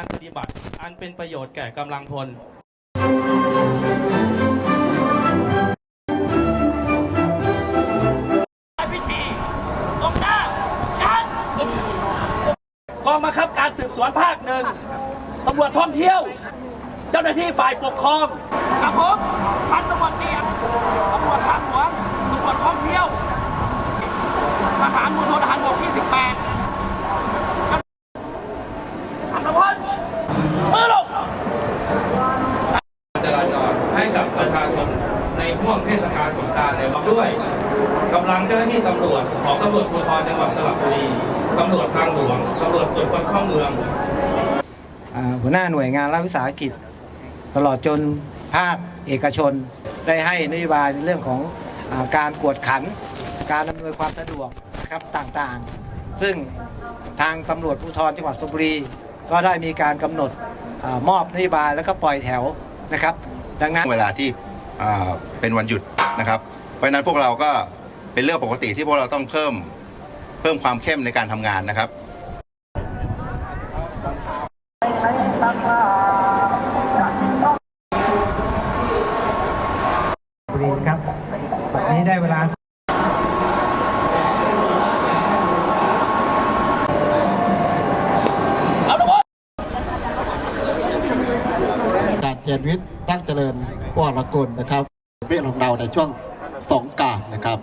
การปฏิบัติอันเป็นประโยชน์แก่กำลังพลพิธีตรงหน้าการกองบังคับการสืบสวนภาคหนึ่งตำรวจท่องเที่ยว เจ้าหน้าที่ฝ่ายปกครองกับผมพันตำรวจเอกตำรวจทางหลวงตำรวจท่องเที่ยวทหารมณฑลทหารบกที่ 18อัตพลมือลง จราจรให้กับประชาชนใน ห่วงเทศกาลสงกรารในวันด้วยกำลังเจ้าหน้าที่ตำรวจของตำรวจภูธรจังหวัดสระบุรีตำรวจทางหลวงตำรวจตรวจคนเข้าเมืองหัวหน้าหน่วยงานรัฐวิสาหกิจ ตลอดจนภาคเอกชน ได้ให้นโยบายในเรื่องของอการกวดขัน การอำนวยความสะดวกนะครับต่างๆ ซึ่งทางตำรวจภูธรจังหวัดสุพรรณบุรี ก็ได้มีการกำหนดอมอบนโยบายแล้วก็ปล่อยแถวนะครับ ดังนั้นเวลาที่ เป็นวันหยุดนะครับ เพราะฉะนั้นพวกเราก็เป็นเรื่องปกติที่พวกเราต้องเพิ่มเพิ่มความเข้มในการทำงานนะครับบุรีครับ วันนี้ได้เวลา การ เจนวิทย์ตั้งเจริญวรกุลนะครับเพื่องของเราในช่วงสงการนะครับ